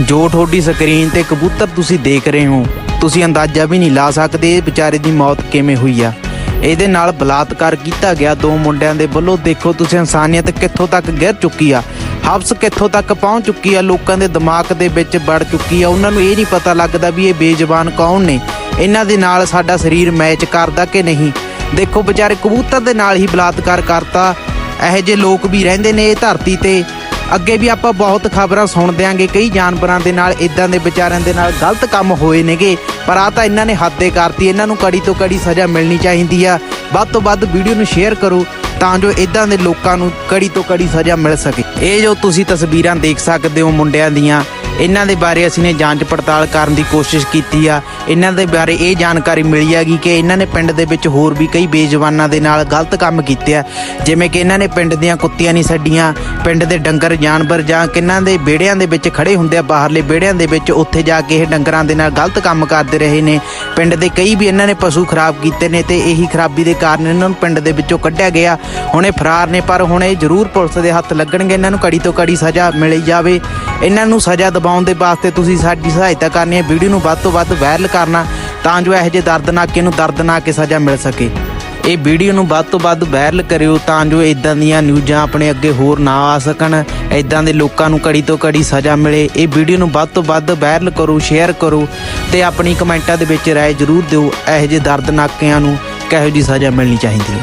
ਜੋ ਤੁਹਾਡੀ ਸਕਰੀਨ ਤੇ ਕਬੂਤਰ ਤੁਸੀਂ ਦੇਖ ਰਹੇ ਹੋ, ਤੁਸੀਂ ਅੰਦਾਜ਼ਾ ਵੀ ਨਹੀਂ ਲਾ ਸਕਦੇ ਇਹ ਵਿਚਾਰੇ ਦੀ ਮੌਤ ਕਿਵੇਂ ਹੋਈ ਆ। ਇਹਦੇ ਨਾਲ ਬਲਾਤਕਾਰ ਕੀਤਾ ਗਿਆ ਦੋ ਮੁੰਡਿਆਂ ਦੇ ਵੱਲੋਂ ਦੇਖੋ ਤੁਸੀਂ ਇਨਸਾਨੀਅਤ ਕਿੱਥੋਂ ਤੱਕ ਗਿਰ ਚੁੱਕੀ ਆ, ਹਬਸ ਕਿੱਥੋਂ ਤੱਕ ਪਹੁੰਚ ਚੁੱਕੀ ਆ, ਲੋਕਾਂ ਦੇ ਦਿਮਾਗ ਦੇ ਵਿੱਚ ਵੜ ਚੁੱਕੀ ਆ, ਉਹਨਾਂ ਨੂੰ ਇਹ ਨਹੀਂ ਪਤਾ ਲੱਗਦਾ ਵੀ ਇਹ ਬੇਜ਼ਬਾਨ ਕੌਣ ਨੇ। ਇਹਨਾਂ ਦੇ ਨਾਲ ਸਾਡਾ ਸਰੀਰ ਮੈਚ ਕਰਦਾ ਕਿ ਨਹੀਂ? ਦੇਖੋ ਵਿਚਾਰੇ ਕਬੂਤਰ ਦੇ ਨਾਲ ਹੀ ਬਲਾਤਕਾਰ ਕਰਤਾ, ਇਹੋ ਜਿਹੇ ਲੋਕ ਵੀ ਰਹਿੰਦੇ ਨੇ ਇਹ ਧਰਤੀ ਤੇ। ਅੱਗੇ ਵੀ ਆਪਾਂ ਬਹੁਤ ਖਬਰਾਂ ਸੁਣਦੇ ਆਂਗੇ ਕਈ ਜਾਨਵਰਾਂ ਦੇ ਨਾਲ ਇਦਾਂ ਦੇ ਵਿਚਾਰਿਆਂ ਦੇ ਨਾਲ ਗਲਤ ਕੰਮ ਹੋਏ ਨੇਗੇ। ਪਰ ਆ ਤਾਂ ਇਹਨਾਂ ਨੇ ਹੱਦੇ ਕਰਤੀ। ਇਹਨਾਂ ਨੂੰ ਕੜੀ ਤੋਂ ਕੜੀ ਸਜ਼ਾ ਮਿਲਣੀ ਚਾਹੀਦੀ ਆ। ਵੱਧ ਤੋਂ ਵੱਧ ਵੀਡੀਓ ਨੂੰ ਸ਼ੇਅਰ ਕਰੋ ਤਾਂ ਜੋ ਇਦਾਂ ਦੇ ਲੋਕਾਂ ਨੂੰ ਕੜੀ ਤੋਂ ਕੜੀ ਸਜ਼ਾ ਮਿਲ ਸਕੇ। ਇਹ ਜੋ ਤੁਸੀਂ ਤਸਵੀਰਾਂ ਦੇਖ ਸਕਦੇ ਹੋ ਮੁੰਡਿਆਂ ਦੀਆਂ ਇਹਨਾਂ ਦੇ ਬਾਰੇ ਅਸੀਂ ਨੇ ਜਾਂਚ ਪੜਤਾਲ ਕਰਨ ਦੀ ਕੋਸ਼ਿਸ਼ ਕੀਤੀ ਆ। ਇਹਨਾਂ ਦੇ ਬਾਰੇ ਇਹ ਜਾਣਕਾਰੀ ਮਿਲੀ ਹੈਗੀ ਕਿ ਇਹਨਾਂ ਨੇ ਪਿੰਡ ਦੇ ਵਿੱਚ ਹੋਰ ਵੀ ਕਈ ਬੇਜਵਾਨਾਂ ਦੇ ਨਾਲ ਗਲਤ ਕੰਮ ਕੀਤੇ ਆ। ਜਿਵੇਂ ਕਿ ਇਹਨਾਂ ਨੇ ਪਿੰਡ ਦੀਆਂ ਕੁੱਤੀਆਂ ਨਹੀਂ ਛੱਡੀਆਂ, ਪਿੰਡ ਦੇ ਡੰਗਰ ਜਾਨਵਰ ਜਾਂ ਕਿੰਨਾਂ ਦੇ ਵਿਹੜਿਆਂ ਦੇ ਵਿੱਚ ਖੜੇ ਹੁੰਦੇ ਆ, ਬਾਹਰਲੇ ਵਿਹੜਿਆਂ ਦੇ ਵਿੱਚ ਉੱਥੇ ਜਾ ਕੇ ਇਹ ਡੰਗਰਾਂ ਦੇ ਨਾਲ ਗਲਤ ਕੰਮ ਕਰਦੇ ਰਹੇ ਨੇ। ਪਿੰਡ ਦੇ ਕਈ ਵੀ ਇਹਨਾਂ ਨੇ ਪਸ਼ੂ ਖਰਾਬ ਕੀਤੇ ਨੇ ਤੇ ਇਹੀ ਖਰਾਬੀ ਦੇ ਕਾਰਨ ਇਹਨਾਂ ਨੂੰ ਪਿੰਡ ਦੇ ਵਿੱਚੋਂ ਕੱਢਿਆ ਗਿਆ। ਹੁਣ ਇਹ ਫਰਾਰ ਨੇ, ਪਰ ਹੁਣ ਇਹ ਜ਼ਰੂਰ ਪੁਲਿਸ ਦੇ ਹੱਥ ਲੱਗਣਗੇ। ਇਹਨਾਂ ਨੂੰ ਕੜੀ ਤੋਂ ਕੜੀ ਸਜ਼ਾ ਮਿਲੀ ਜਾਵੇ। ਇਹਨਾਂ ਨੂੰ ਸਜ਼ਾ ਪਾਉਣ ਦੇ ਵਾਸਤੇ ਤੁਸੀਂ ਸਾਡੀ ਸਹਾਇਤਾ ਕਰਨੀ ਹੈ। ਵੀਡੀਓ ਨੂੰ ਵੱਧ ਤੋਂ ਵੱਧ ਵਾਇਰਲ ਕਰਨਾ, ਤਾਂ ਜੋ ਇਹੋ ਜਿਹੇ ਦਰਦਨਾਕੇ ਨੂੰ ਦਰਦਨਾਕ ਸਜ਼ਾ ਮਿਲ ਸਕੇ। ਇਹ ਵੀਡੀਓ ਨੂੰ ਵੱਧ ਤੋਂ ਵੱਧ ਵਾਇਰਲ ਕਰਿਓ, ਤਾਂ ਜੋ ਇਦਾਂ ਦੀਆਂ ਨਿਊਜ਼ਾਂ ਆਪਣੇ ਅੱਗੇ ਹੋਰ ਨਾ ਆ ਸਕਣ ਇਦਾਂ ਦੇ ਲੋਕਾਂ ਨੂੰ ਕੜੀ ਤੋਂ ਕੜੀ ਸਜ਼ਾ ਮਿਲੇ। ਇਹ ਵੀਡੀਓ ਨੂੰ ਵੱਧ ਤੋਂ ਵੱਧ ਵਾਇਰਲ ਕਰੋ, ਸ਼ੇਅਰ ਕਰੋ ਤੇ ਆਪਣੀ ਕਮੈਂਟਾਂ ਦੇ ਵਿੱਚ ਰਾਏ ਜ਼ਰੂਰ ਦਿਓ। ਇਹੋ ਜਿਹੇ ਦਰਦਨਾਕਿਆਂ ਨੂੰ ਕਿਹੋ ਜਿਹੀ ਸਜ਼ਾ ਮਿਲਣੀ ਚਾਹੀਦੀ ਹੈ?